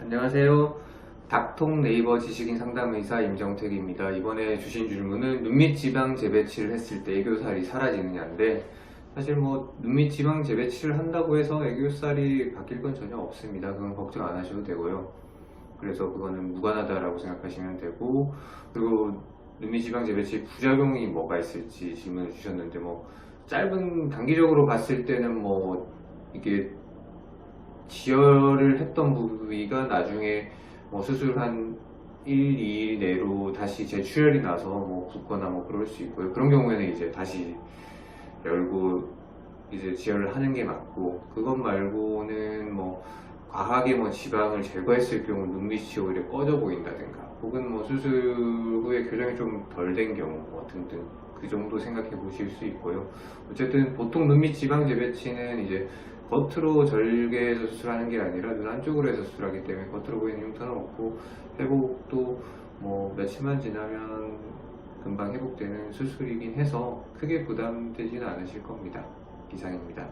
안녕하세요. 닥통 네이버 지식인 상담의사 임정택입니다. 이번에 주신 질문은 눈밑 지방 재배치를 했을 때 애교살이 사라지느냐인데 사실 뭐 눈밑 지방 재배치를 한다고 해서 애교살이 바뀔 건 전혀 없습니다. 그건 걱정 안 하셔도 되고요. 그래서 그거는 무관하다라고 생각하시면 되고 그리고 눈밑 지방 재배치 부작용이 뭐가 있을지 질문을 주셨는데 뭐 짧은 단기적으로 봤을 때는 뭐 이게 지혈을 했던 부위가 나중에 뭐 수술 한 1, 2일 내로 다시 재출혈이 나서 뭐 붓거나 뭐 그럴 수 있고요. 그런 경우에는 이제 다시 열고 이제 지혈을 하는 게 맞고 그것 말고는 뭐 과하게 뭐 지방을 제거했을 경우 눈밑이 오히려 꺼져 보인다든가 혹은 뭐 수술 후에 교정이 좀 덜 된 경우 뭐 등등 그 정도 생각해 보실 수 있고요. 어쨌든 보통 눈밑 지방 재배치는 이제 겉으로 절개해서 수술하는 게 아니라 눈 안쪽으로 해서 수술하기 때문에 겉으로 보이는 흉터는 없고 회복도 뭐 며칠만 지나면 금방 회복되는 수술이긴 해서 크게 부담되지는 않으실 겁니다. 이상입니다.